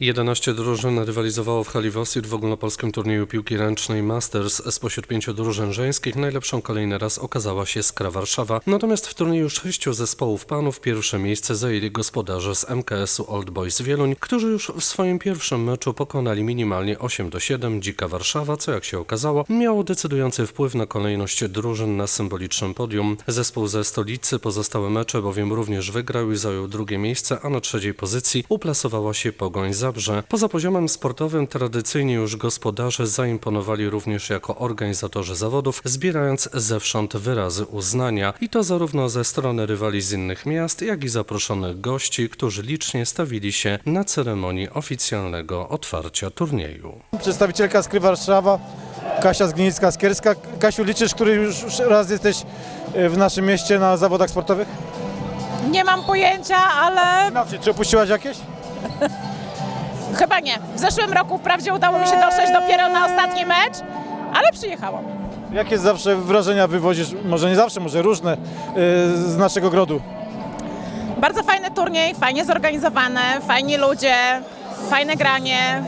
11 drużyn rywalizowało w hali Wosir w ogólnopolskim turnieju piłki ręcznej Masters. Spośród pięciu drużyn żeńskich najlepszą kolejny raz okazała się Skra Warszawa. Natomiast w turnieju sześciu zespołów panów pierwsze miejsce zajęli gospodarze z MKS-u Old Boys Wieluń, którzy już w swoim pierwszym meczu pokonali minimalnie 8 do 7 Dzika Warszawa, co jak się okazało miało decydujący wpływ na kolejność drużyn na symbolicznym podium. Zespół ze stolicy pozostałe mecze bowiem również wygrał i zajął drugie miejsce, a na trzeciej pozycji uplasowała się Pogoń Zabrze. Poza poziomem sportowym tradycyjnie już gospodarze zaimponowali również jako organizatorzy zawodów, zbierając zewsząd wyrazy uznania i to zarówno ze strony rywali z innych miast, jak i zaproszonych gości, którzy licznie stawili się na ceremonii oficjalnego otwarcia turnieju. Przedstawicielka Skry Warszawa, Kasia Zgnicka-Skierska. Kasiu, liczysz, który już raz jesteś e, w naszym mieście na zawodach sportowych? Nie mam pojęcia, ale Inaczej, czy opuściłaś jakieś? chyba nie. W zeszłym roku wprawdzie udało mi się dotrzeć dopiero na ostatni mecz, ale przyjechałam. Jakie zawsze wrażenia wywozisz, może nie zawsze, może różne, e, z naszego grodu? Bardzo fajny turniej, fajnie zorganizowany, fajni ludzie, fajne granie.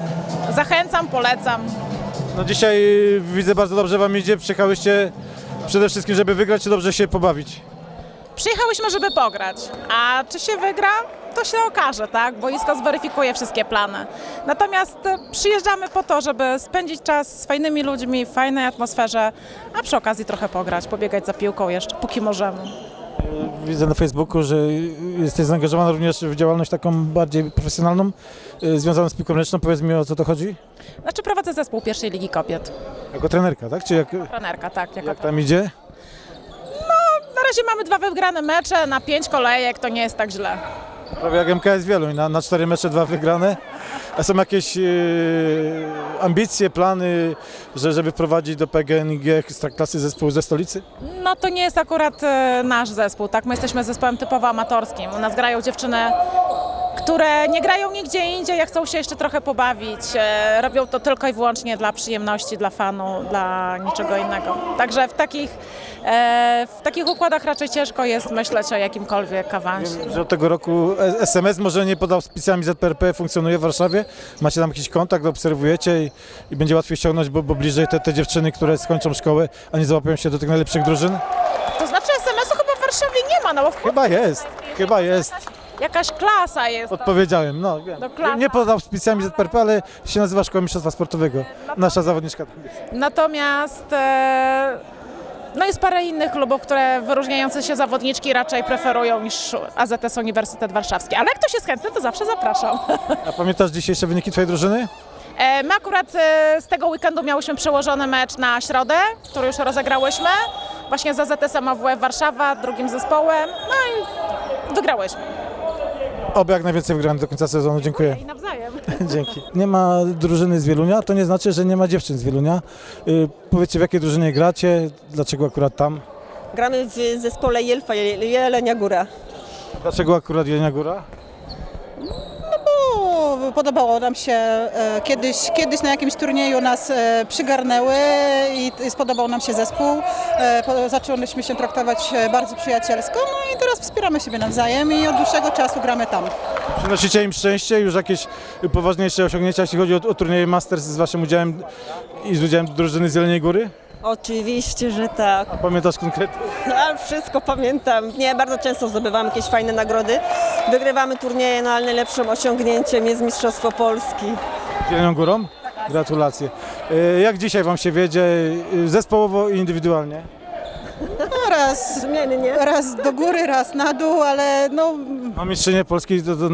Zachęcam, polecam. No dzisiaj e, widzę bardzo dobrze wam idzie, przyjechałyście przede wszystkim, żeby wygrać czy dobrze się pobawić. Przyjechałyśmy, żeby pograć, a czy się wygra, to się okaże, tak? Boisko zweryfikuje wszystkie plany. Natomiast e, przyjeżdżamy po to, żeby spędzić czas z fajnymi ludźmi w fajnej atmosferze, a przy okazji trochę pograć, pobiegać za piłką jeszcze, póki możemy. Widzę na Facebooku, że jesteś zaangażowana również w działalność taką bardziej profesjonalną, e, związaną z piłką ręczną. Powiedz mi, o co to chodzi? Znaczy prowadzę zespół pierwszej ligi kobiet. Jako trenerka, tak? Czy jak, Trenerka, tak. Jako jak tam idzie? Na razie mamy dwa wygrane mecze na pięć kolejek, to nie jest tak źle. Prawie jak MKS Wieluń, na, na cztery mecze dwa wygrane. A są jakieś e, ambicje, plany, że, żeby prowadzić do PGNiG Ekstraklasy zespół ze stolicy? No to nie jest akurat e, nasz zespół, tak? My jesteśmy zespołem typowo amatorskim. U nas grają dziewczyny, które nie grają nigdzie indziej, a chcą się jeszcze trochę pobawić. E, robią to tylko i wyłącznie dla przyjemności, dla fanu, dla niczego innego. Także w takich, e, w takich układach raczej ciężko jest myśleć o jakimkolwiek awansie. Że od tego roku e- SMS może nie pod auspicjami ZPRP funkcjonuje w Warszawie. Macie tam jakiś kontakt, obserwujecie i, i będzie łatwiej ściągnąć, bo, bo bliżej te, te dziewczyny, które skończą szkołę, a nie załapią się do tych najlepszych drużyn? To znaczy SMS-u chyba w Warszawie nie ma, no Chyba jest, chyba jest. Jakaś klasa jest. Odpowiedziałem, no wiem. Do klasa. Nie pod auspicjami ZPRP, ale się nazywa Szkoła Mistrzostwa Sportowego. Nasza zawodniczka. Natomiast e, no jest parę innych klubów, które wyróżniające się zawodniczki raczej preferują niż AZS Uniwersytet Warszawski. Ale jak ktoś jest chętny, to zawsze zapraszam. A pamiętasz dzisiejsze wyniki twojej drużyny? E, My akurat e, z tego weekendu miałyśmy przełożony mecz na środę, który już rozegrałyśmy. Właśnie z AZS-em AWF Warszawa, drugim zespołem. No i wygrałyśmy. Oby jak najwięcej wygrałem do końca sezonu, dziękuję. I nawzajem. Dzięki. Nie ma drużyny z Wielunia, to nie znaczy, że nie ma dziewczyn z Wielunia. Y, powiedzcie, w jakiej drużynie gracie, dlaczego akurat tam? Gramy w zespole Jelfa, Jel- Jelenia Góra. Dlaczego akurat Jelenia Góra? Podobało nam się e, kiedyś, kiedyś na jakimś turnieju nas e, przygarnęły i, spodobał nam się zespół. E, Zaczęliśmy się traktować bardzo przyjacielsko, no i teraz wspieramy siebie nawzajem i od dłuższego czasu gramy tam. Przynosicie im szczęście, już jakieś poważniejsze osiągnięcia, jeśli chodzi o, o turnieje Masters z waszym udziałem i z udziałem drużyny z Jeleniej Góry? Oczywiście, że tak. Pamiętasz konkretnie? Ja wszystko pamiętam. Nie, bardzo często zdobywamy jakieś fajne nagrody. Wygrywamy turnieje, no ale najlepszym osiągnięciem jest Mistrzostwo Polski. Z Jelenią Górą? Gratulacje. Y, Jak dzisiaj wam się wiedzie, y, zespołowo i indywidualnie? No raz, Zmiennie. raz do góry, raz na dół, ale no No mistrzynie Polski to, to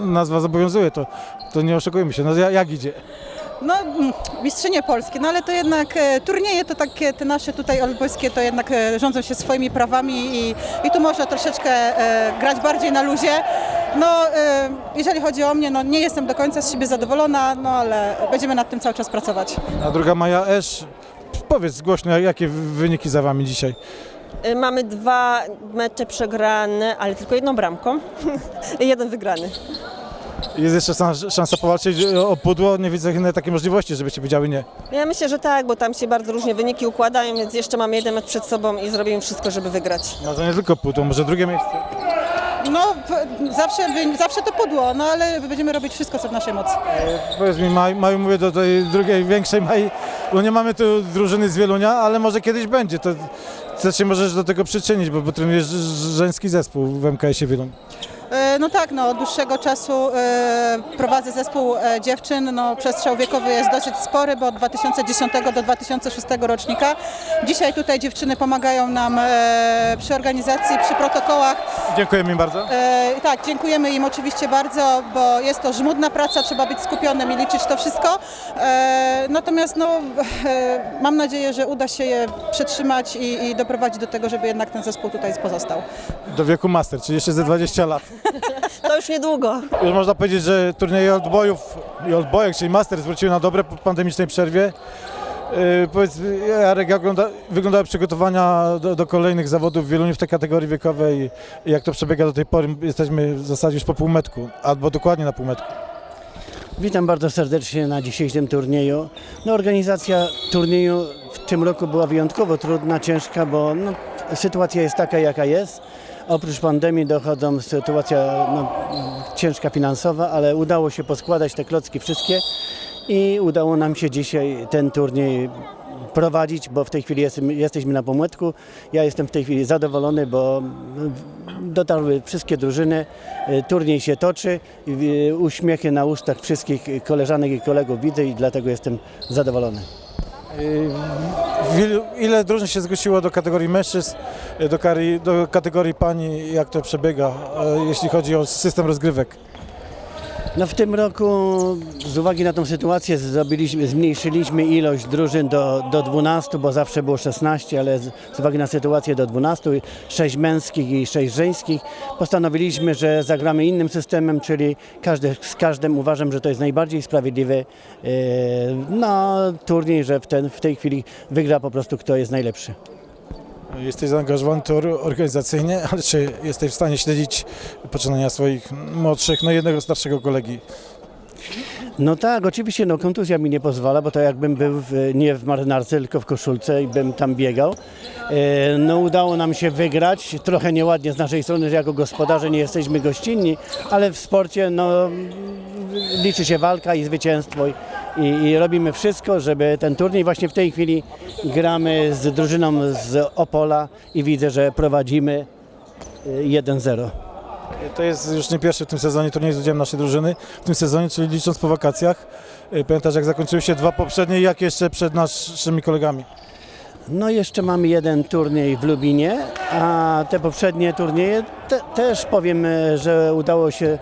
nazwa zobowiązuje, to, to nie oszukujmy się. No jak idzie? No, mm, mistrzynie Polski, no ale to jednak e, turnieje to takie, te nasze tutaj olbojskie to jednak e, rządzą się swoimi prawami i, i tu można troszeczkę e, grać bardziej na luzie. No, e, jeżeli chodzi o mnie, no nie jestem do końca z siebie zadowolona, no ale będziemy nad tym cały czas pracować. A druga Maja Esz, powiedz głośno, jak- jakie wyniki za wami dzisiaj? Y, Mamy dwa mecze przegrane, ale tylko jedną bramką. I jeden wygrany. Jest jeszcze szans- szansa powalczyć o o pudło, nie widzę innej takiej możliwości, żebyście powiedziały nie. Ja myślę, że tak, bo tam się bardzo różnie wyniki układają, więc jeszcze mamy jeden mecz przed sobą i zrobimy wszystko, żeby wygrać. Może nie tylko pudło, może drugie miejsce. No, w- zawsze, wy- zawsze to pudło, no ale będziemy robić wszystko, co w naszej mocy. Powiedz mi, Maj, Maju, mówię do tej drugiej, większej Mai, bo nie mamy tu drużyny z Wielunia, ale może kiedyś będzie. To też się możesz do tego przyczynić, bo, bo trenujesz ż- żeński zespół w MKS-ie Wieluń. E, No tak, no, od dłuższego czasu e, prowadzę zespół e, dziewczyn. No, przestrzał wiekowy jest dosyć spory, bo od 2010 do 2006 rocznika. Dzisiaj tutaj dziewczyny pomagają nam przy organizacji, przy protokołach. Dziękuję mi bardzo. Tak, dziękujemy im oczywiście bardzo, bo jest to żmudna praca, trzeba być skupionym i liczyć to wszystko. Natomiast no, mam nadzieję, że uda się je przetrzymać i, i doprowadzić do tego, żeby jednak ten zespół tutaj pozostał. Do wieku master, czyli jeszcze ze 20 lat. To już niedługo. Już można powiedzieć, że turnieje oldboyów i oldboyek, czyli master zwróciły na dobre po pandemicznej przerwie. Yy, powiedz, Jarek, jak wygląda, wyglądały przygotowania do, do kolejnych zawodów w Wieluniu w tej kategorii wiekowej i jak to przebiega do tej pory? Jesteśmy w zasadzie już po półmetku, albo dokładnie na półmetku. Witam bardzo serdecznie na dzisiejszym turnieju. No, organizacja turnieju w tym roku była wyjątkowo trudna, ciężka, bo no, sytuacja jest taka, jaka jest. Oprócz pandemii dochodzą sytuacja no, ciężka finansowa, ale udało się poskładać te klocki wszystkie i udało nam się dzisiaj ten turniej prowadzić, bo w tej chwili jesteśmy, jesteśmy na pomłetku. Ja jestem w tej chwili zadowolony, bo dotarły wszystkie drużyny, y, turniej się toczy, y, uśmiechy na ustach wszystkich koleżanek i kolegów widzę i dlatego jestem zadowolony. Ilu- Ile drużyn się zgłosiło do kategorii mężczyzn, do, do kategorii pani, jak to przebiega, yy, jeśli chodzi o system rozgrywek? No w tym roku z uwagi na tą sytuację zrobiliśmy, zmniejszyliśmy ilość drużyn do, do 12, bo zawsze było 16, ale z, z uwagi na sytuację do 12, 6 męskich i 6 żeńskich, postanowiliśmy, że zagramy innym systemem, czyli każdy, z każdym uważam, że to jest najbardziej sprawiedliwy e, no, turniej, że w, ten, w tej chwili wygra po prostu kto jest najlepszy. Jesteś zaangażowany organizacyjnie, ale czy jesteś w stanie śledzić poczynania swoich młodszych, no jednego starszego kolegi? No tak, oczywiście, no kontuzja mi nie pozwala, bo to jakbym był w, nie w marynarce, tylko w koszulce i bym tam biegał. E, No udało nam się wygrać, trochę nieładnie z naszej strony, że jako gospodarze nie jesteśmy gościnni, ale w sporcie no, liczy się walka i zwycięstwo i, i robimy wszystko, żeby ten turniej właśnie w tej chwili gramy z drużyną z Opola i widzę, że prowadzimy e, 1-0. To jest już nie pierwszy w tym sezonie turniej z udziałem naszej drużyny, w tym sezonie, czyli licząc po wakacjach. Y, Pamiętasz jak zakończyły się dwa poprzednie jak jeszcze przed naszymi kolegami? No jeszcze mamy jeden turniej w Lubinie, a te poprzednie turnieje te, też powiem, e, że udało się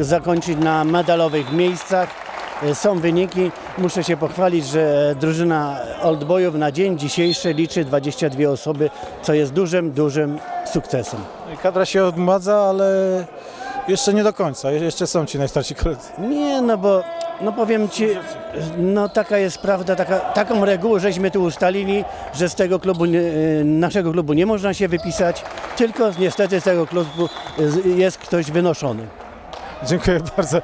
zakończyć na medalowych miejscach. E, Są wyniki. Muszę się pochwalić, że drużyna Oldboyów na dzień dzisiejszy liczy 22 osoby, co jest dużym, dużym sukcesem. Kadra się odmładza, ale jeszcze nie do końca, Je- jeszcze są ci najstarsi koledzy. Nie, no bo no powiem Ci, no taka jest prawda, taka, taką regułę żeśmy tu ustalili, że z tego klubu, e, naszego klubu nie można się wypisać, tylko niestety z tego klubu e, jest ktoś wynoszony. Dziękuję bardzo.